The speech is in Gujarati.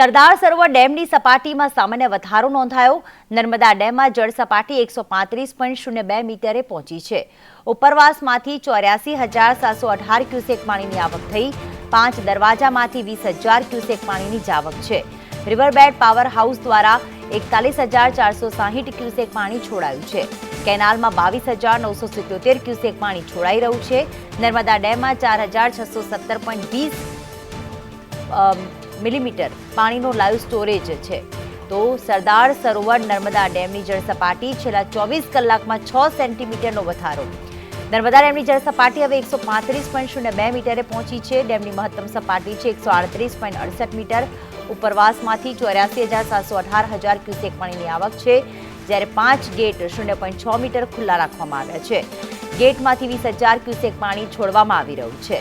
સરદાર સરોવર ડેમની સપાટીમાં સામાન્ય વધારો નોંધાયો. નર્મદા ડેમમાં જળ સપાટી એકસો પાંત્રીસ પોઈન્ટ શૂન્ય બે મીટરે પહોંચી છે. ઉપરવાસમાંથી ચોર્યાસી હજાર સાતસો અઢાર ક્યુસેક પાણીની આવક થઈ. પાંચ દરવાજામાંથી વીસ હજાર ક્યુસેક પાણીની જાવક છે. રિવરબેડ પાવર હાઉસ દ્વારા એકતાલીસ હજાર ચારસો સાહીઠ ક્યુસેક પાણી છોડાયું છે. કેનાલમાં બાવીસ હજાર નવસો સિત્યોતેર ક્યુસેક પાણી છોડાઈ રહ્યું છે. નર્મદા ડેમમાં ચાર હજાર છસો સત્તર પોઈન્ટ વીસ મિલીમીટર પાણીનો લાઈવ સ્ટોરેજ છે. તો સરદાર સરોવર નર્મદા ડેમની જળ સપાટી છેલ્લા ચોવીસ કલાકમાં છ સેન્ટીમીટરનો વધારો. નર્મદા ડેમની જળ સપાટી હવે એકસો પાંત્રીસ પોઈન્ટ શૂન્ય બે મીટરે પહોંચી છે. ડેમની મહત્તમ સપાટી છે એકસો આડત્રીસ પોઈન્ટ અડસઠ મીટર. ઉપરવાસમાંથી ચોર્યાસી હજાર સાતસો અઢાર હજાર ક્યુસેક પાણીની આવક છે, જ્યારે પાંચ ગેટ શૂન્ય પોઈન્ટ છ મીટર ખુલ્લા રાખવામાં આવ્યા છે. ગેટમાંથી વીસ હજાર ક્યુસેક પાણી છોડવામાં આવી રહ્યું છે.